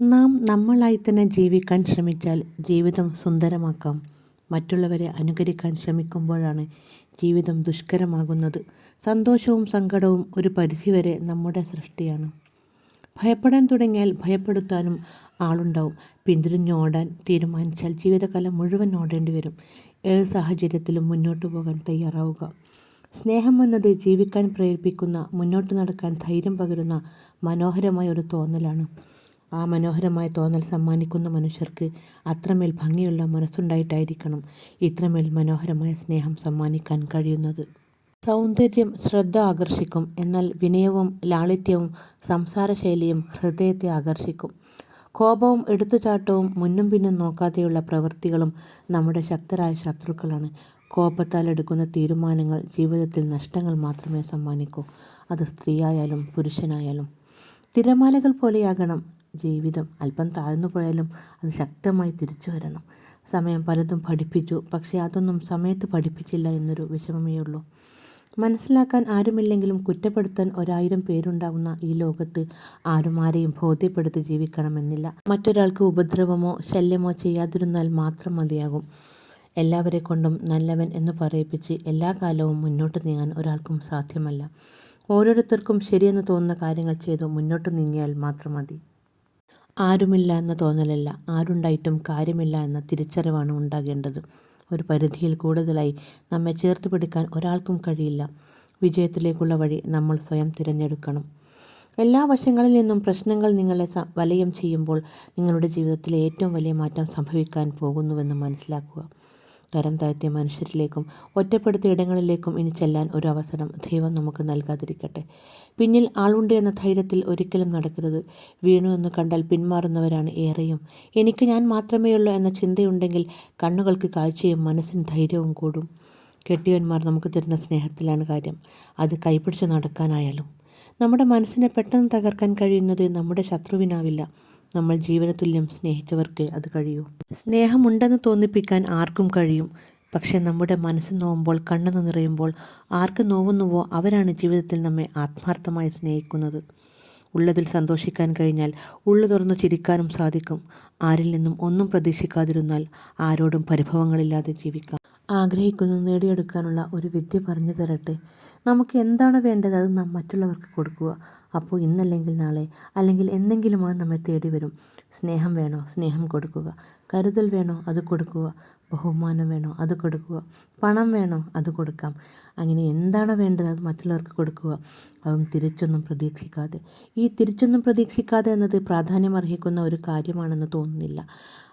നാം നമ്മളായി തന്നെ ജീവിക്കാൻ ശ്രമിച്ചാൽ ജീവിതം സുന്ദരമാക്കാം. മറ്റുള്ളവരെ അനുകരിക്കാൻ ശ്രമിക്കുമ്പോഴാണ് ജീവിതം ദുഷ്കരമാകുന്നത്. സന്തോഷവും സങ്കടവും ഒരു പരിധിവരെ നമ്മുടെ സൃഷ്ടിയാണ്. ഭയപ്പെടാൻ തുടങ്ങിയാൽ ഭയപ്പെടുത്താനും ആളുണ്ടാവും. പിന്തിരിഞ്ഞോടാൻ തീരുമാനിച്ചാൽ ജീവിതകാലം മുഴുവൻ ഓടേണ്ടി വരും. ഏത് സാഹചര്യത്തിലും മുന്നോട്ട് പോകാൻ തയ്യാറാവുക. സ്നേഹം എന്നത് ജീവിക്കാൻ പ്രേരിപ്പിക്കുന്ന മുന്നോട്ട് നടക്കാൻ ധൈര്യം പകരുന്ന മനോഹരമായ ഒരു തോന്നലാണ്. ആ മനോഹരമായ തോന്നൽ സമ്മാനിക്കുന്ന മനുഷ്യർക്ക് അത്രമേൽ ഭംഗിയുള്ള മനസ്സുണ്ടായിട്ടായിരിക്കണം ഇത്രമേൽ മനോഹരമായ സ്നേഹം സമ്മാനിക്കാൻ കഴിയുന്നത്. സൗന്ദര്യം ശ്രദ്ധ ആകർഷിക്കും. എന്നാൽ വിനയവും ലാളിത്യവും സംസാരശൈലിയും ഹൃദയത്തെ ആകർഷിക്കും. കോപവും എടുത്തുചാട്ടവും മുന്നും പിന്നും നോക്കാതെയുള്ള പ്രവൃത്തികളും നമ്മുടെ ശക്തരായ ശത്രുക്കളാണ്. കോപത്താൽ എടുക്കുന്ന തീരുമാനങ്ങൾ ജീവിതത്തിൽ നഷ്ടങ്ങൾ മാത്രമേ സമ്മാനിക്കൂ. അത് സ്ത്രീയായാലും പുരുഷനായാലും. തിരമാലകൾ പോലെയാകണം. ജീവിതം അല്പം താഴ്ന്നു പോയാലും അത് ശക്തമായി തിരിച്ചു വരണം. സമയം പലതും പഠിപ്പിച്ചു. പക്ഷേ അതൊന്നും സമയത്ത് പഠിപ്പിച്ചില്ല എന്നൊരു വിഷമമേ ഉള്ളൂ. മനസ്സിലാക്കാൻ ആരുമില്ലെങ്കിലും കുറ്റപ്പെടുത്താൻ ഒരായിരം പേരുണ്ടാകുന്ന ഈ ലോകത്ത് ആരും ആരെയും ബോധ്യപ്പെടുത്തി ജീവിക്കണമെന്നില്ല. മറ്റൊരാൾക്ക് ഉപദ്രവമോ ശല്യമോ ചെയ്യാതിരുന്നാൽ മാത്രം മതിയാകും. എല്ലാവരെ കൊണ്ടും നല്ലവൻ എന്ന് പറയിപ്പിച്ച് എല്ലാ കാലവും മുന്നോട്ട് നീങ്ങാൻ ഒരാൾക്കും സാധ്യമല്ല. ഓരോരുത്തർക്കും ശരിയെന്ന് തോന്നുന്ന കാര്യങ്ങൾ ചെയ്തു മുന്നോട്ട് നീങ്ങിയാൽ മാത്രം മതി. ആരുമില്ല എന്ന തോന്നലല്ല. ആരുണ്ടായിട്ടും കാര്യമില്ല എന്ന തിരിച്ചറിവാണ് ഉണ്ടാകേണ്ടത്. ഒരു പരിധിയിൽ കൂടുതലായി നമ്മെ ചേർത്ത് പിടിക്കാൻ ഒരാൾക്കും കഴിയില്ല. വിജയത്തിലേക്കുള്ള വഴി നമ്മൾ സ്വയം തിരഞ്ഞെടുക്കണം. എല്ലാ വശങ്ങളിൽ നിന്നും പ്രശ്നങ്ങൾ നിങ്ങളെ വലയം ചെയ്യുമ്പോൾ നിങ്ങളുടെ ജീവിതത്തിലെ ഏറ്റവും വലിയ മാറ്റം സംഭവിക്കാൻ പോകുന്നുവെന്ന് മനസ്സിലാക്കുക. തരം താഴ്ത്തിയ മനുഷ്യരിലേക്കും ഒറ്റപ്പെടുത്തിയ ഇടങ്ങളിലേക്കും ഇനി ചെല്ലാൻ ഒരു അവസരം ദൈവം നമുക്ക് നൽകാതിരിക്കട്ടെ. പിന്നിൽ ആളുണ്ട് എന്ന ധൈര്യത്തിൽ ഒരിക്കലും നടക്കരുത്. വീണു എന്ന് കണ്ടാൽ പിന്മാറുന്നവരാണ് ഏറെയും. എനിക്ക് ഞാൻ മാത്രമേ ഉള്ളൂ എന്ന ചിന്തയുണ്ടെങ്കിൽ കണ്ണുകൾക്ക് കാഴ്ചയും മനസ്സിന് ധൈര്യവും കൂടും. കെട്ടിയവന്മാർ നമുക്ക് തരുന്ന സ്നേഹത്തിലാണ് കാര്യം. അത് കൈപിടിച്ച് നടക്കാനായാലും. നമ്മുടെ മനസ്സിനെ പെട്ടെന്ന് തകർക്കാൻ കഴിയുന്നത് നമ്മുടെ ശത്രുവിനാവില്ല. നമ്മൾ ജീവനതുല്യം സ്നേഹിച്ചവർക്ക് അത് കഴിയൂ. സ്നേഹമുണ്ടെന്ന് തോന്നിപ്പിക്കാൻ ആർക്കും കഴിയും. പക്ഷേ നമ്മുടെ മനസ്സ് നോവുമ്പോൾ കണ്ണെന്ന് നിറയുമ്പോൾ ആർക്ക് നോവുന്നുവോ അവരാണ് ജീവിതത്തിൽ നമ്മെ ആത്മാർത്ഥമായി സ്നേഹിക്കുന്നത്. ഉള്ളതിൽ സന്തോഷിക്കാൻ കഴിഞ്ഞാൽ ഉള്ളു തുറന്നു ചിരിക്കാനും സാധിക്കും. ആരിൽ നിന്നും ഒന്നും പ്രതീക്ഷിക്കാതിരുന്നാൽ ആരോടും പരിഭവങ്ങളില്ലാതെ ജീവിക്കാം. ആഗ്രഹിക്കുന്നത് നേടിയെടുക്കാനുള്ള ഒരു വിദ്യ പറഞ്ഞു തരട്ടെ. നമുക്ക് എന്താണ് വേണ്ടത്? അത് നാം മറ്റുള്ളവർക്ക് കൊടുക്കുക. അപ്പോൾ ഇന്നല്ലെങ്കിൽ നാളെ അല്ലെങ്കിൽ എന്തെങ്കിലുമാണ് നമ്മെ തേടി വരും. സ്നേഹം വേണോ? സ്നേഹം കൊടുക്കുക. കരുതൽ വേണോ? അത് കൊടുക്കുക. ബഹുമാനം വേണോ? അത് കൊടുക്കുക. പണം വേണോ? അത് കൊടുക്കാം. അങ്ങനെ എന്താണ് വേണ്ടത്? അത് മറ്റുള്ളവർക്ക് കൊടുക്കുക. അതും തിരിച്ചൊന്നും പ്രതീക്ഷിക്കാതെ. ഈ തിരിച്ചൊന്നും പ്രതീക്ഷിക്കാതെ എന്നത് പ്രാധാന്യം അർഹിക്കുന്ന ഒരു കാര്യമാണെന്ന് തോന്നുന്നില്ല.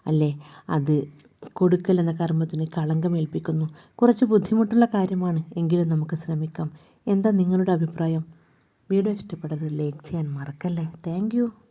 അല്ലേ? അത് കൊടുക്കൽ എന്ന കർമ്മത്തിന് കളങ്കമേൽപ്പിക്കുന്നു കുറച്ച് ബുദ്ധിമുട്ടുള്ള കാര്യമാണ് എങ്കിലും നമുക്ക് ശ്രമിക്കാം. എന്താ നിങ്ങളുടെ അഭിപ്രായം? വീഡിയോ ഇഷ്ടപ്പെട്ടവർ ലൈക്ക് ചെയ്യാൻ മറക്കല്ലേ. താങ്ക്